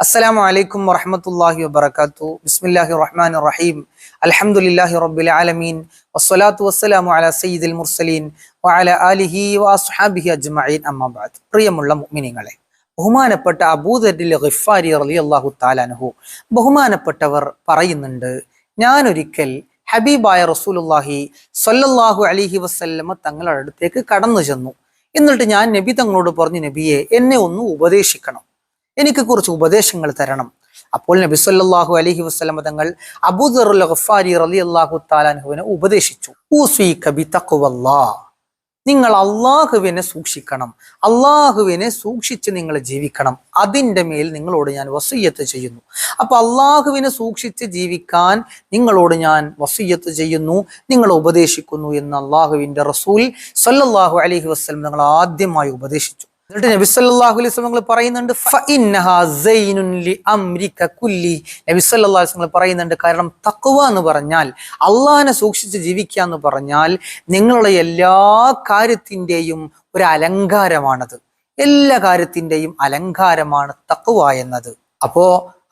അസ്സലാമു അലൈക്കും വറഹമത്തല്ലാഹി വബറകാതുഹു ബിസ്മില്ലാഹി റഹ്മാൻ റഹീം അലഹമുല്ലാഹി റബ്ബിൽ ആലമീൻ. വസ്സലാത്തു വസ്സലാമു അലാ സയ്യിദിൽ മുർസലീൻ. വഅലാ ആലിഹി വഅസ്ഹാബിഹി അജ്മഈൻ. അമ്മാബാദ് പ്രിയമുള്ള മുഅ്മിനീങ്ങളെ ബഹുമാനപ്പെട്ട അബൂദരിൽ ഗിഫാരി റളിയല്ലാഹു താലാനഹു ബഹുമാനപ്പെട്ടവർ പറയുന്നുണ്ട് ഞാൻ ഒരിക്കൽ ഹബീബായ റസൂലുള്ളാഹി സ്വല്ലല്ലാഹു അലൈഹി വസല്ലമ തങ്ങളുടെ അടുത്തേക്ക് കടന്നു ചെന്നു. എന്നിട്ട് ഞാൻ നബി തങ്ങളോട് പറഞ്ഞു നബിയെ എന്നെ ഒന്ന് ഉപദേശിക്കണം. എനിക്ക് കുറച്ച് ഉപദേശങ്ങൾ തരണം. അപ്പോൾ നബി സല്ലാഹു അലഹി വസ്ലമ തങ്ങൾ അബുദർ അലി അള്ളാഹു താലാൻഹുവിനെ ഉപദേശിച്ചു. ഊസീക കബി തഖ്വല്ലാഹ് നിങ്ങൾ അള്ളാഹുവിനെ സൂക്ഷിക്കണം. അള്ളാഹുവിനെ സൂക്ഷിച്ച് നിങ്ങൾ ജീവിക്കണം. അതിന്റെ മേൽ നിങ്ങളോട് ഞാൻ വസീയത്ത് ചെയ്യുന്നു. അപ്പൊ അള്ളാഹുവിനെ സൂക്ഷിച്ച് ജീവിക്കാൻ നിങ്ങളോട് ഞാൻ വസീയത്ത് ചെയ്യുന്നു. നിങ്ങളെ ഉപദേശിക്കുന്നു എന്ന് അള്ളാഹുവിന്റെ റസൂൽ സല്ലല്ലാഹു അലഹി വസ്ലം നിങ്ങൾ ആദ്യമായി ഉപദേശിച്ചു. എന്നിട്ട് നബി സല്ലല്ലാഹു അലൈഹി വസല്ലം പറയുന്നുണ്ട് നബി സല്ലല്ലാഹു അലൈഹി വസല്ലം പറയുന്നുണ്ട് കാരണം തഖ്വ എന്ന് പറഞ്ഞാൽ അള്ളാഹിനെ സൂക്ഷിച്ച് ജീവിക്കുക എന്ന് പറഞ്ഞാൽ നിങ്ങളുടെ എല്ലാ കാര്യത്തിന്റെയും ഒരു അലങ്കാരമാണത്. എല്ലാ കാര്യത്തിന്റെയും അലങ്കാരമാണ് തഖ്വ എന്നത്. അപ്പോ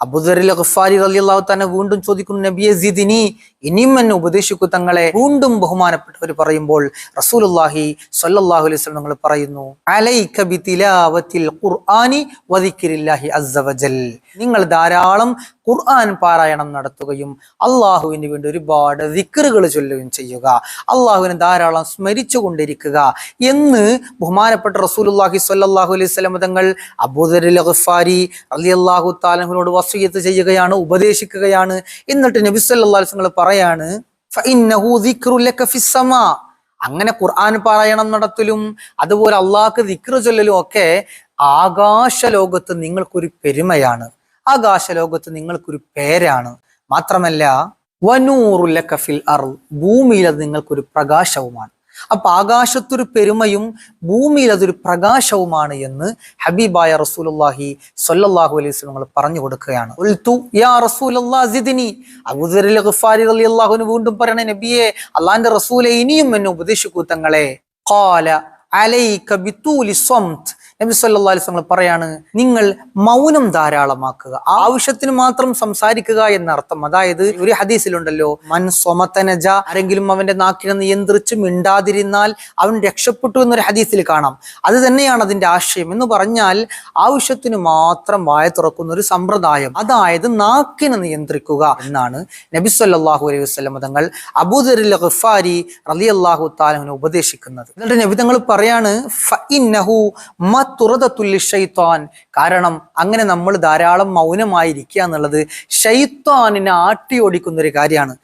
അബുദറിൽ ഗഫാരി റളിയല്ലാഹു തന്നെ വീണ്ടും ചോദിക്കുന്നു നബിയെ സിദിനി ഇനിയും എന്നെ ഉപദേശിക്കൂ തങ്ങളെ. വീണ്ടും ബഹുമാനപ്പെട്ടവർ പറയുമ്പോൾ റസൂലുള്ളാഹി സ്വല്ലല്ലാഹു അലൈഹി വസല്ലം നിങ്ങൾ പറയുന്നു അലൈക ബിതിലാവത്തിൽ ഖുർആനി വദിക്രില്ലാഹി അസ്സവജൽ നിങ്ങൾ ധാരാളം ഖുർആൻ പാരായണം നടത്തുകയും അള്ളാഹുവിന് വേണ്ടി ഒരുപാട് ദിക്റുകൾ ചൊല്ലുകയും ചെയ്യുക. അള്ളാഹുവിനെ ധാരാളം സ്മരിച്ചു കൊണ്ടിരിക്കുക എന്ന് ബഹുമാനപ്പെട്ട റസൂലുള്ളാഹി സ്വല്ലല്ലാഹു അലൈഹി സ്വലം തങ്ങൾ അബൂദറിൽ ഗഫാരി അള്ളാഹു തആലഹിനോട് വസിയത്ത് ചെയ്യുകയാണ് ഉപദേശിക്കുകയാണ്. എന്നിട്ട് നബി അല്ലാസ് അലൈഹി വസല്ലം പറയാണ് അങ്ങനെ ഖുർആൻ പാരായണം നടത്തലും അതുപോലെ അള്ളാഹ്ക്ക് ദിക്റ് ചൊല്ലലും ഒക്കെ ആകാശ ലോകത്ത് നിങ്ങൾക്കൊരു പെരുമയാണ്. ആകാശ ലോകത്ത് നിങ്ങൾക്കൊരു പേരാണ്. മാത്രമല്ല വനൂറുല്ല കഫിൽ അർ ഭൂമിയിൽ അത് നിങ്ങൾക്കൊരു പ്രകാശവുമാണ്. അപ്പൊ ആകാശത്തൊരു പെരുമയും ഭൂമിയിൽ അതൊരു പ്രകാശവുമാണ് എന്ന് ഹബീബായ റസൂലുള്ളാഹി സൊല്ലാഹു അലൈഹി വസല്ലം പറഞ്ഞു കൊടുക്കുകയാണ്. റസൂലല്ലാഹ് അൻഹു വീണ്ടും പറയണേ നബിയെ അള്ളാന്റെ റസൂലെ ഇനിയും എന്നെ ഉപദേശിക്കൂ തങ്ങളെ. ഖാല അലൈക കബിത്തൂലി സ്വംത്. നബി വസല്ലം പറയാണ് നിങ്ങൾ മൗനം ധാരാളമാക്കുക ആവശ്യത്തിന് മാത്രം സംസാരിക്കുക എന്നർത്ഥം. അതായത് ഒരു ഹദീസിലുണ്ടല്ലോ മൻ സ്വമത്തനജ ആരെങ്കിലും അവന്റെ നാക്കിനെ നിയന്ത്രിച്ച് മിണ്ടാതിരുന്നാൽ അവൻ രക്ഷപ്പെട്ടു എന്നൊരു ഹദീസിൽ കാണാം. അത് തന്നെയാണ് അതിന്റെ ആശയം. എന്ന് പറഞ്ഞാൽ ആവശ്യത്തിന് മാത്രം വായ തുറക്കുന്ന ഒരു സമ്പ്രദായം അതായത് നാക്കിനെ നിയന്ത്രിക്കുക എന്നാണ് നബി സല്ലല്ലാഹു അലൈഹി വസ്ലം തങ്ങൾ അബൂദറിൽ റലി അള്ളാഹു തആലനെ ഉപദേശിക്കുന്നത്. എന്നിട്ട് നബി തങ്ങൾ പറയാണ് ഫഇന്നഹു ഷൈത്താൻ. കാരണം അങ്ങനെ നമ്മൾ ധാരാളം മൗനമായിരിക്കുക എന്നുള്ളത് ഷൈത്താനിനെ ആട്ടിയോടിക്കുന്ന ഒരു കാര്യമാണ്.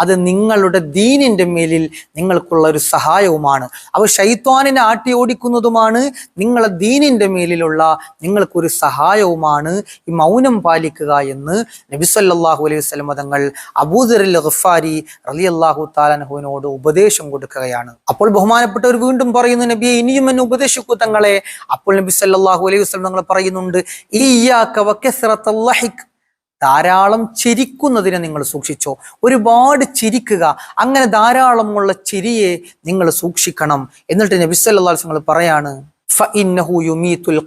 അത് നിങ്ങളുടെ ദീനിന്റെ മേലിൽ നിങ്ങൾക്കുള്ള ഒരു സഹായവുമാണ്. അവ ഷൈത്വാനിനെ ആട്ടി ഓടിക്കുന്നതുമാണ് നിങ്ങളെ ദീനിന്റെ മേലിലുള്ള നിങ്ങൾക്കൊരു സഹായവുമാണ്. ഈ മൗനം പാലിക്കുക എന്ന് നബി സല്ലല്ലാഹു അലൈഹി വസല്ലം തങ്ങൾ അബൂദറിൽ ഗഫാരി അള്ളാഹു താലാൻഹുവിനോട് ഉപദേശം കൊടുക്കുകയാണ്. അപ്പോൾ ബഹുമാനപ്പെട്ടവർ വീണ്ടും പറയുന്നു നബിയെ ഇനിയും എന്നെ ഉപദേശിക്കൂ തങ്ങളെ. അപ്പോൾ നബി സല്ലാഹു അലൈഹി വസ്ലം തങ്ങൾ പറയുന്നുണ്ട് ധാരാളം ചിരിക്കുന്നതിനെ നിങ്ങൾ സൂക്ഷിച്ചോ. ഒരുപാട് ചിരിക്കുക അങ്ങനെ ധാരാളമുള്ള ചിരിയെ നിങ്ങൾ സൂക്ഷിക്കണം. എന്നിട്ട് നബി അലൈഹി വസല്ലം പറയാണ്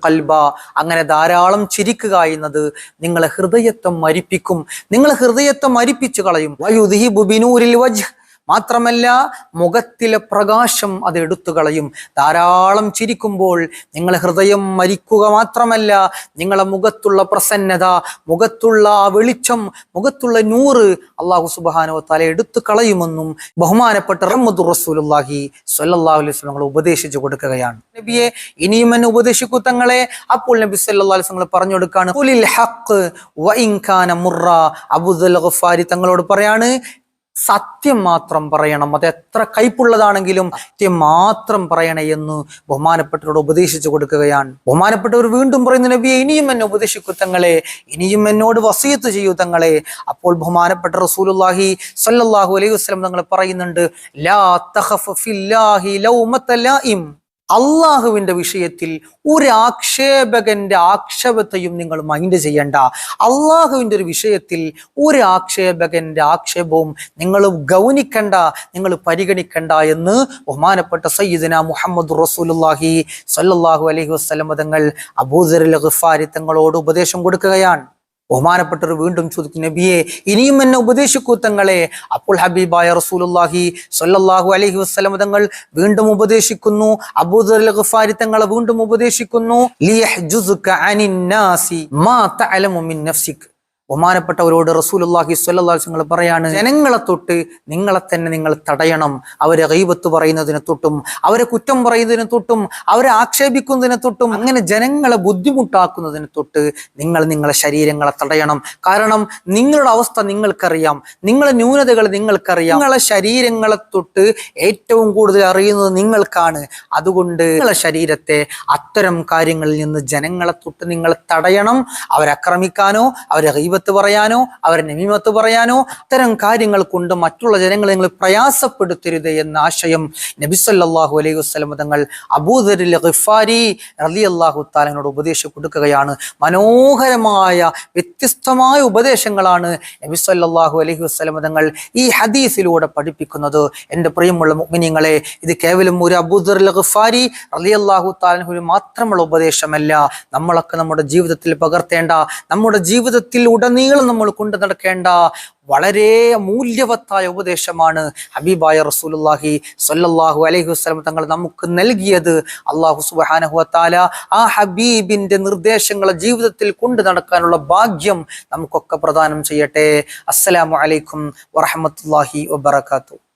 ഖൽബ. അങ്ങനെ ധാരാളം ചിരിക്കുക എന്നത് നിങ്ങളെ ഹൃദയത്തെ മരിപ്പിക്കും. നിങ്ങളെ ഹൃദയത്തെ മരിപ്പിച്ചു കളയും. വയുദ്ഹിബു ബുബിനൂരിൽ വജ്ഹ്. മാത്രമല്ല മുഖത്തിലെ പ്രകാശം അത് എടുത്തു കളയും. ധാരാളം ചിരിക്കുമ്പോൾ നിങ്ങളെ ഹൃദയം മരിക്കുക മാത്രമല്ല നിങ്ങളെ മുഖത്തുള്ള പ്രസന്നത മുഖത്തുള്ള ആ വെളിച്ചം മുഖത്തുള്ള നൂറ് അള്ളാഹു സുബാനോ തല എടുത്തു കളയുമെന്നും ബഹുമാനപ്പെട്ട റഹ്മദ് റസൂലുല്ലാഹി സ്വല്ലല്ലാഹു അലൈഹി വസല്ലം ഉപദേശിച്ചു കൊടുക്കുകയാണ്. നബിയെ ഇനിയും എന്നെ ഉപദേശിക്കൂ തങ്ങളെ. അപ്പോൾ നബി സല്ലാ അലൈഹി വസല്ലം പറഞ്ഞു കൊടുക്കാണ് "ഖുലിൽ ഹഖ് വഇൻ കാന മുറ അബൂദുൽ ഗഫാരി തങ്ങളോട് പറയാണ് സത്യം മാത്രം പറയണം. അത് എത്ര കൈപ്പുള്ളതാണെങ്കിലും സത്യം മാത്രം പറയണേ എന്ന് ബഹുമാനപ്പെട്ടവരോട് ഉപദേശിച്ചു കൊടുക്കുകയാണ്. ബഹുമാനപ്പെട്ടവർ വീണ്ടും പറയുന്ന നബിയെ ഇനിയും എന്നെ ഉപദേശിക്കൂ തങ്ങളെ. ഇനിയും എന്നോട് വസീയത്ത് ചെയ്യൂ തങ്ങളെ. അപ്പോൾ ബഹുമാനപ്പെട്ട റസൂലുള്ളാഹി സ്വല്ലല്ലാഹു അലൈഹി വസല്ലം തങ്ങൾ പറയുന്നുണ്ട് ലാ തഹഫ് ഫില്ലാഹി ലൗമത്ത ലായിം അള്ളാഹുവിന്റെ വിഷയത്തിൽ ഒരു ആക്ഷേപകന്റെ ആക്ഷേപത്തെയും നിങ്ങൾ മൈൻഡ് ചെയ്യണ്ട. അള്ളാഹുവിന്റെ ഒരു വിഷയത്തിൽ ഒരു ആക്ഷേപകന്റെ ആക്ഷേപവും നിങ്ങൾ ഗൗനിക്കണ്ട നിങ്ങൾ പരിഗണിക്കണ്ട എന്ന് ബഹുമാനപ്പെട്ട സയ്യിദന മുഹമ്മദ് റസൂലുല്ലാഹി സല്ലാഹു അലഹി വസല്ലം തങ്ങൾ അബൂദർ ഗഫാരി തങ്ങളോട് ഉപദേശം കൊടുക്കുകയാണ്. ബഹുമാനപ്പെട്ടവർ വീണ്ടും ചോദിക്കും നബിയെ ഇനിയും എന്നെ ഉപദേശിക്കൂ തങ്ങളെ. അപ്പോൾ ഹബീബായ റസൂലുല്ലാഹി സ്വല്ലല്ലാഹു അലൈഹി വസല്ലം തങ്ങൾ വീണ്ടും ഉപദേശിക്കുന്നു. അബൂദർ ഗഫാരി തങ്ങളെ വീണ്ടും ഉപദേശിക്കുന്നു. സ്വല്ലല്ലാഹു അലൈഹി വസല്ലം പറയാണ് ജനങ്ങളെ തൊട്ട് നിങ്ങളെ തന്നെ നിങ്ങൾ തടയണം. അവരെ കൈവത്ത് പറയുന്നതിനെ തൊട്ടും അവരെ കുറ്റം പറയുന്നതിനെ തൊട്ടും അവരെ ആക്ഷേപിക്കുന്നതിനെ തൊട്ടും അങ്ങനെ ജനങ്ങളെ ബുദ്ധിമുട്ടാക്കുന്നതിനെ തൊട്ട് നിങ്ങൾ നിങ്ങളെ ശരീരങ്ങളെ തടയണം. കാരണം നിങ്ങളുടെ അവസ്ഥ നിങ്ങൾക്കറിയാം. നിങ്ങളുടെ ന്യൂനതകൾ നിങ്ങൾക്കറിയാം. നിങ്ങളെ ശരീരങ്ങളെ തൊട്ട് ഏറ്റവും കൂടുതൽ അറിയുന്നത് നിങ്ങൾക്കാണ്. അതുകൊണ്ട് നിങ്ങളുടെ ശരീരത്തെ അത്തരം കാര്യങ്ങളിൽ നിന്ന് ജനങ്ങളെ തൊട്ട് നിങ്ങൾ തടയണം. അവരെ ആക്രമിക്കാനോ അവരെ ഗൈബത്ത് പറയാനോ അവരെ നമീമത്ത് പറയാനോ അത്തരം കാര്യങ്ങൾ കൊണ്ട് മറ്റുള്ള ജനങ്ങളെ നിങ്ങൾ പ്രയാസപ്പെടുത്തരുത് എന്ന ആശയം നബിസല്ലാഹു അലൈഹി വസ്ലം തങ്ങൾ അബൂദരിൽ റലി അള്ളാഹു താലനോട് ഉപദേശം കൊടുക്കുകയാണ്. മനോഹരമായ വ്യത്യസ്തമായ ഉപദേശങ്ങളാണ് നബിസല്ലാഹു അലൈഹി വസ്ലം തങ്ങൾ ഈ ഹദീസിലൂടെ പഠിപ്പിക്കുന്നത്. എന്റെ പ്രിയമുള്ള മുഗ്നിങ്ങളെ ഇത് കേവലം ഒരു അബൂദർ ഗിഫാരി റലി അള്ളാഹു താലനു മാത്രമുള്ള ഉപദേശമല്ല. നമ്മളൊക്കെ നമ്മുടെ ജീവിതത്തിൽ പകർത്തേണ്ട നമ്മുടെ ജീവിതത്തിൽ ഉടനീളം നമ്മൾ കൊണ്ടു നടക്കേണ്ട വളരെ മൂല്യവത്തായ ഉപദേശമാണ് ഹബീബായ റസൂലുല്ലാഹി സ്വല്ലല്ലാഹു അലൈഹി വസല്ലം തങ്ങൾ നമുക്ക് നൽകിയത്. അള്ളാഹു സുബ്ഹാനഹു വതആല ആ ഹബീബിന്റെ നിർദ്ദേശങ്ങളെ ജീവിതത്തിൽ കൊണ്ടു നടക്കാനുള്ള ഭാഗ്യം നമുക്കൊക്കെ പ്രദാനം ചെയ്യട്ടെ. അസ്സലാമു അലൈക്കും വറഹ്മത്തുള്ളാഹി വബറകാതുഹു.